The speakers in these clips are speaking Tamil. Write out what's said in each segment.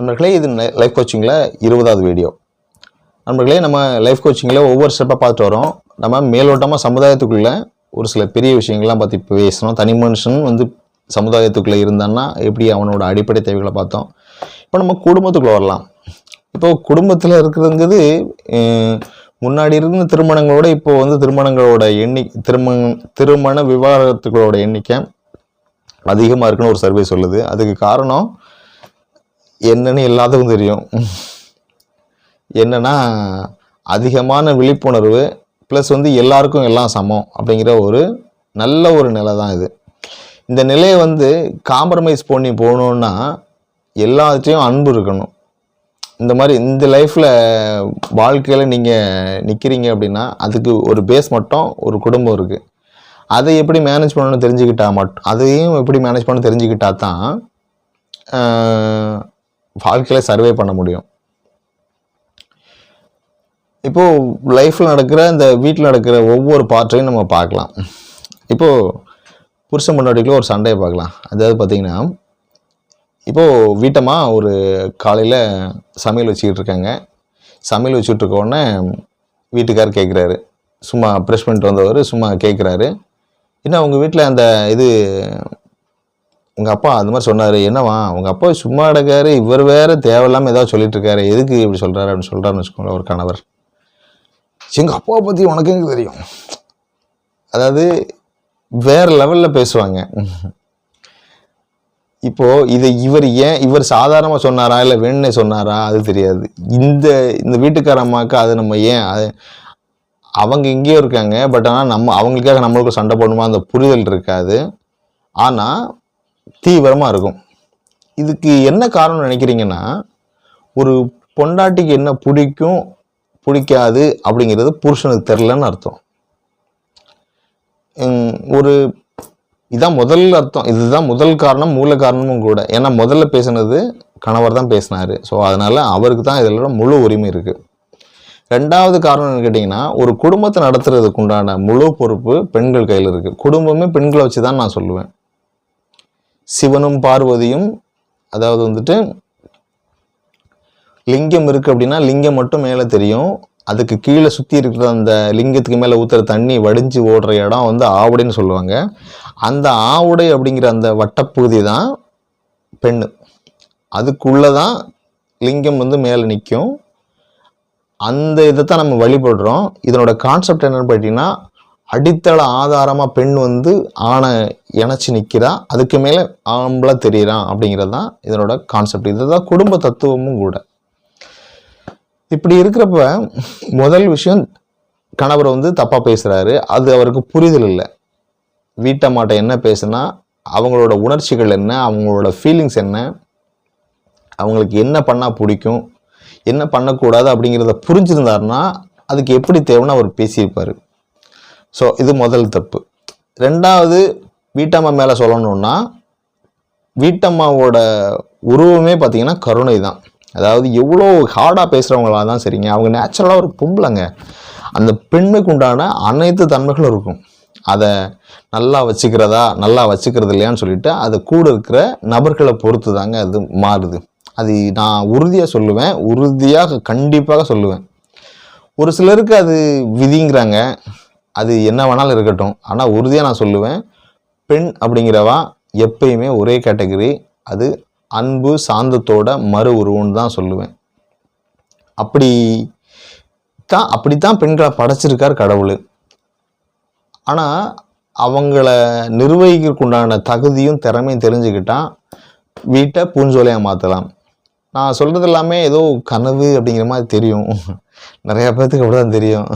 நண்பர்களே இது லைஃப் கோச்சிங்கில் இருபதாவது வீடியோ நண்பர்களே நம்ம லைஃப் கோச்சிங்கில் ஒவ்வொரு ஸ்டெப்பாக பார்த்துட்டு வரோம். நம்ம மேலோட்டமாக சமுதாயத்துக்குள்ளே ஒரு சில பெரிய விஷயங்கள்லாம் பற்றி பேசணும். தனி மனுஷன் வந்து சமுதாயத்துக்குள்ளே இருந்தான்னா எப்படி அவனோட அடிப்படை தேவைகளை பார்த்தோம். இப்போ நம்ம குடும்பத்துக்குள்ளே வரலாம். இப்போ குடும்பத்தில் இருக்கிறதுங்கிறது முன்னாடி இருந்த திருமணங்களோட இப்போ வந்து திருமணங்களோட எண்ணி திருமண திருமண விவாகரத்துகளோட எண்ணிக்கை அதிகமாக இருக்குன்னு ஒரு சர்வே சொல்லுது. அதுக்கு காரணம் என்னன்னு எல்லாத்துக்கும் தெரியும். என்னன்னா அதிகமான விழிப்புணர்வு ப்ளஸ் வந்து எல்லாருக்கும் எல்லாம் சமம் அப்படிங்கிற ஒரு நல்ல ஒரு நிலை தான் இது. இந்த நிலையை வந்து காம்ப்ரமைஸ் பண்ணி போகணுன்னா எல்லாத்தையும் அன்பு இருக்கணும். இந்த மாதிரி இந்த லைஃப்பில் வாழ்க்கையில் நீங்கள் நிற்கிறீங்க அப்படின்னா அதுக்கு ஒரு பேஸ் மட்டும் ஒரு குடும்பம் இருக்குது அதை எப்படி மேனேஜ் பண்ணணும்னு தெரிஞ்சுக்கிட்டா மட்டும் அதையும் எப்படி மேனேஜ் பண்ண தெரிஞ்சுக்கிட்டா தான் வாழ்க்கையில் சர்வே பண்ண முடியும். இப்போது லைஃப்பில் நடக்கிற இந்த வீட்டில் நடக்கிற ஒவ்வொரு பார்ட்டையும் நம்ம பார்க்கலாம். இப்போது புருஷன் முன்னாடிக்குள்ள ஒரு சண்டையை பார்க்கலாம். அதாவது பார்த்தீங்கன்னா இப்போது வீட்டம்மா ஒரு காலையில் சமையல் வச்சுக்கிட்டு இருக்காங்க. சமையல் வச்சுட்டு இருக்க உடனே வீட்டுக்கார் கேட்குறாரு சும்மா ப்ரெஷ் பண்ணிட்டு வந்தவர் சும்மா கேட்குறாரு என்ன உங்கள் வீட்டில் அந்த இது எங்கள் அப்பா அந்த மாதிரி சொன்னார். என்னவா உங்கள் அப்பா சும்மா கிடக்காரு இவர் வேறு தேவையில்லாமல் ஏதாவது சொல்லிட்டு இருக்காரு. எதுக்கு இப்படி சொல்கிறாரு அப்படின்னு சொல்கிறாருன்னு வச்சுக்கோங்களேன் ஒரு கணவர். எங்கள் அப்பாவை பற்றி உனக்கு எங்க தெரியும்? அதாவது வேறு லெவலில் பேசுவாங்க. இப்போது இதை இவர் ஏன் இவர் சாதாரணமாக சொன்னாரா இல்லை வேணுனே சொன்னாரா அது தெரியாது. இந்த இந்த வீட்டுக்கார அம்மாவுக்கு அது நம்ம ஏன் அது அவங்க இங்கேயோ இருக்காங்க பட் ஆனால் நம்ம அவங்களுக்காக நம்மளுக்கு சண்டை போடணுமா? அந்த புரிதல் இருக்காது. ஆனால் தீவிரமாக இருக்கும். இதுக்கு என்ன காரணம் நினைக்கிறீங்கன்னா ஒரு பொண்டாட்டிக்கு என்ன பிடிக்கும் பிடிக்காது அப்படிங்கிறது புருஷனுக்கு தெரிலன்னு அர்த்தம். ஒரு இதான் முதல் அர்த்தம். இதுதான் முதல் காரணம் மூல காரணமும் கூட. ஏன்னா முதல்ல பேசுனது கணவர் தான் பேசினார். ஸோ அதனால் அவருக்கு தான் இதில் முழு உரிமை இருக்குது ரெண்டாவது காரணம் கேட்டிங்கன்னா ஒரு குடும்பத்தை நடத்துறதுக்கு உண்டான முழு பொறுப்பு பெண்கள் கையில் இருக்குது குடும்பமே பெண்களை வச்சு தான் நான் சொல்லுவேன். சிவனும் பார்வதியும் அதாவது வந்துட்டு லிங்கம் இருக்கு அப்படின்னா லிங்கம் மட்டும் மேலே தெரியும். அதுக்கு கீழே சுற்றி இருக்கிற அந்த லிங்கத்துக்கு மேலே ஊற்றுற தண்ணி வடிஞ்சு ஓடுற இடம் வந்து ஆவுடைன்னு சொல்லுவாங்க. அந்த ஆவுடை அப்படிங்கிற அந்த வட்டப்பகுதி தான் பெண்ணு. அதுக்குள்ளே தான் லிங்கம் வந்து மேலே நிற்கும் அந்த இதை தான் நம்ம வழிபடுறோம். இதனோட கான்செப்ட் என்னன்னு பார்த்தீங்கன்னா அடித்தள ஆதாரமாக பெண் வந்து ஆணை இணைச்சி நிற்கிறா அதுக்கு மேலே ஆம்பளை தெரியிறான் அப்படிங்கிறது தான் இதனோட கான்செப்ட் இதுதான் குடும்ப தத்துவமும் கூட. இப்படி இருக்கிறப்ப முதல் விஷயம் கணவர் வந்து தப்பாக பேசுகிறாரு அது அவருக்கு புரிதல் இல்லை. வீட்டம்மாட்ட என்ன பேசுனா அவங்களோட உணர்ச்சிகள் என்ன அவங்களோட ஃபீலிங்ஸ் என்ன அவங்களுக்கு என்ன பண்ணால் பிடிக்கும் என்ன பண்ணக்கூடாது அப்படிங்கிறத புரிஞ்சிருந்தாருன்னா அதுக்கு எப்படி தேவைன்னு அவர் பேசியிருப்பார். ஸோ இது முதல் தப்பு. ரெண்டாவது வீட்டம்மா மேலே சொல்லணுன்னா வீட்டம்மாவோட உருவமே பார்த்திங்கன்னா கருணை தான் அதாவது எவ்வளோ ஹார்டாக பேசுகிறவங்களா தான் சரிங்க. அவங்க நேச்சுரலாக ஒரு பொம்பளைங்க. அந்த பெண்ணுக்கு உண்டான அனைத்து தன்மைகளும் இருக்கும். அதை நல்லா வச்சுக்கிறதா நல்லா வச்சுக்கிறது இல்லையான்னு சொல்லிட்டு அது கூட இருக்கிற நபர்களை பொறுத்து தாங்க அது மாறுது. அது நான் உறுதியாக சொல்லுவேன். உறுதியாக கண்டிப்பாக சொல்லுவேன். ஒரு சிலருக்கு அது விதிங்கிறாங்க. அது என்ன வேணாலும் இருக்கட்டும். ஆனால் உறுதியாக நான் சொல்லுவேன் பெண் அப்படிங்கிறவா எப்பயுமே ஒரே கேட்டகரி அது அன்பு சாந்தத்தோட மறு உருவம்னு தான் சொல்லுவேன். அப்படி தான் அப்படித்தான் பெண்களை படைச்சிருக்கார் கடவுள். ஆனால் அவங்கள நிர்வகிக்கிறதுக்குண்டான தகுதியும் திறமையும் தெரிஞ்சுக்கிட்டால் வீட்டை பூஞ்சோலையாக மாற்றலாம் நான் சொல்கிறது எல்லாமே ஏதோ கனவு அப்படிங்கிற மாதிரி தெரியும். நிறையா பேர்த்துக்கு அப்படி தான் தெரியும்.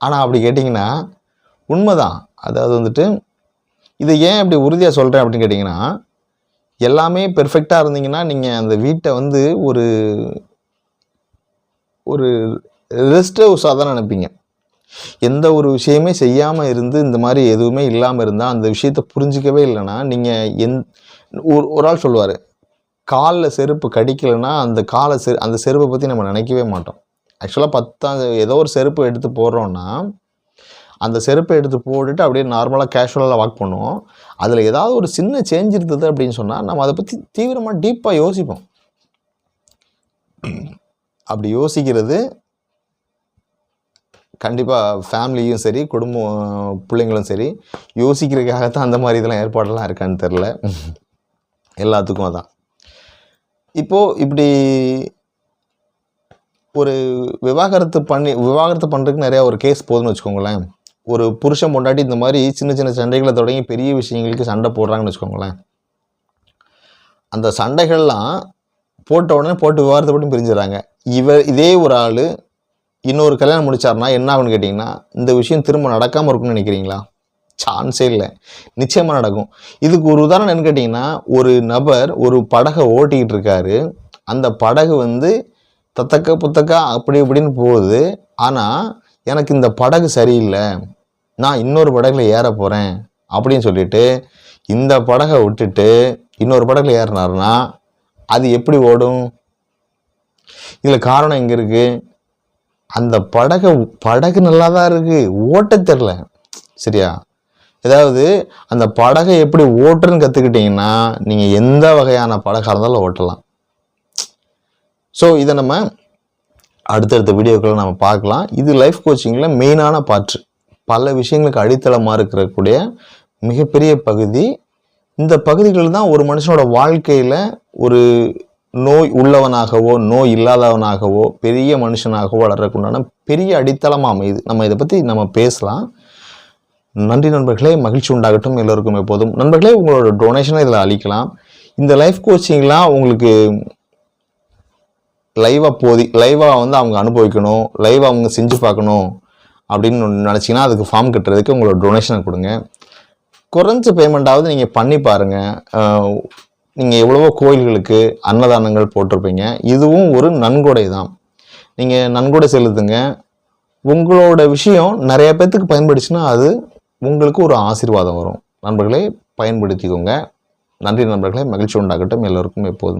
ஆனால் அப்படி கேட்டிங்கன்னா உண்மைதான். அதாவது வந்துட்டு இதை ஏன் இப்படி உறுதியாக சொல்கிறேன் அப்படின்னு கேட்டிங்கன்னா எல்லாமே பெர்ஃபெக்டாக இருந்தீங்கன்னா நீங்கள் அந்த வீட்டை வந்து ஒரு ஒரு ரெஸ்ட் ஹவுஸாக தான் நினைப்பீங்க. எந்த ஒரு விஷயமே செய்யாமல் இருந்து இந்த மாதிரி எதுவுமே இல்லாமல் இருந்தால் அந்த விஷயத்தை புரிஞ்சிக்கவே இல்லைன்னா நீங்கள் எந் ஒரு ஒரு ஆள் சொல்லுவார் காலில் செருப்பு கடிக்கலைன்னா அந்த காலை செரு அந்த செருப்பை பற்றி நம்ம நினைக்கவே மாட்டோம். ஆக்சுவலாக பத்தாம் ஏதோ ஒரு செருப்பு எடுத்து போடுறோன்னா அந்த செருப்பை எடுத்து போட்டுட்டு அப்படியே நார்மலாக கேஷுவலாக வாக் பண்ணுவோம். அதில் ஏதாவது ஒரு சின்ன சேஞ்ச் இருந்தது அப்படின்னு சொன்னால் நம்ம அதை பற்றி தீவிரமாக டீப்பாக யோசிப்போம். அப்படி யோசிக்கிறது கண்டிப்பாக ஃபேமிலியும் சரி குடும்பம் பிள்ளைங்களும் சரி யோசிக்கிறதுக்காகத்தான் அந்த மாதிரி இதெல்லாம் ஏற்பாடெல்லாம் இருக்கான்னு தெரில எல்லாத்துக்கும் அதான். இப்போது இப்படி ஒரு விவாகரத்து பண்ணி விவாகரத்து பண்ணுறதுக்கு நிறையா ஒரு கேஸ் போதுன்னு வச்சுக்கோங்களேன். ஒரு புருஷன் பொண்டாட்டி இந்த மாதிரி சின்ன சின்ன சண்டைகளை தொடங்கி பெரிய விஷயங்களுக்கு சண்டை போடுறாங்கன்னு வச்சுக்கோங்களேன். அந்த சண்டைகள்லாம் போட்ட உடனே போட்டு விவாகரத்தை போட்டு பிரிஞ்சுறாங்க இவர் இதே ஒரு ஆள் இன்னொரு கல்யாணம் முடிச்சாருன்னா என்ன ஆகுன்னு கேட்டிங்கன்னா இந்த விஷயம் திரும்ப நடக்காமல் இருக்கும்னு நினைக்கிறீங்களா? சான்ஸே இல்லை. நிச்சயமாக நடக்கும். இதுக்கு ஒரு உதாரணம் என்னன்னு கேட்டிங்கன்னா ஒரு நபர் ஒரு படகை ஓட்டிக்கிட்டு இருக்காரு. அந்த படகு வந்து தத்தக்க புத்தக்கா அப்படி இப்படின்னு போகுது. ஆனால் எனக்கு இந்த படகு சரியில்லை. நான் இன்னொரு படகுல ஏற போகிறேன் அப்படின்னு சொல்லிட்டு இந்த படகை விட்டுட்டு இன்னொரு படகுல ஏறினாருன்னா அது எப்படி ஓடும்? இதில் காரணம் எங்கே இருக்குது அந்த படகு படகு நல்லா தான் இருக்குது ஓட்ட தெரில சரியா? ஏதாவது அந்த படகை எப்படி ஓட்டுறன்னு கற்றுக்கிட்டிங்கன்னா நீங்கள் எந்த வகையான படகாக இருந்தாலும் ஓட்டலாம். ஸோ இதை நம்ம அடுத்தடுத்த வீடியோக்களை நம்ம பார்க்கலாம். இது லைஃப் கோச்சிங்கில் மெயினான பாற்று. பல விஷயங்களுக்கு அடித்தளமாக இருக்கக்கூடிய மிகப்பெரிய பகுதி. இந்த பகுதிகள் தான் ஒரு மனுஷனோட வாழ்க்கையில் ஒரு நோய் உள்ளவனாகவோ நோய் இல்லாதவனாகவோ பெரிய மனுஷனாகவோ வளர்றதுக்குண்டான பெரிய அடித்தளமாக அமையுது. நம்ம இதை பற்றி நம்ம பேசலாம். நன்றி நண்பர்களே மகிழ்ச்சி உண்டாகட்டும் எல்லோருக்கும் எப்போதும். நண்பர்களே உங்களோட டொனேஷனை இதில் அளிக்கலாம். இந்த லைஃப் கோச்சிங்லாம் உங்களுக்கு லைவாக போதி லைவாக வந்து அவங்க அனுபவிக்கணும் லைவாக அவங்க செஞ்சு பார்க்கணும் அப்படின்னு நினச்சிங்கன்னா அதுக்கு ஃபார்ம் கட்டுறதுக்கு உங்களோட டொனேஷனை கொடுங்க. குறைஞ்ச பேமெண்ட்டாவது நீங்கள் பண்ணி பாருங்கள் நீங்கள் எவ்வளவோ கோயில்களுக்கு அன்னதானங்கள் போட்டிருப்பீங்க. இதுவும் ஒரு நன்கொடை தான். நீங்கள் நன்கொடை செலுத்துங்க. உங்களோட விஷயம் நிறைய பேர்த்துக்கு பயன்படுச்சுன்னா அது உங்களுக்கு ஒரு ஆசீர்வாதம் வரும். நண்பர்களே பயன்படுத்திக்கோங்க. நன்றி நண்பர்களே மகிழ்ச்சி உண்டாகட்டும். எல்லோருக்கும் எப்போதும்.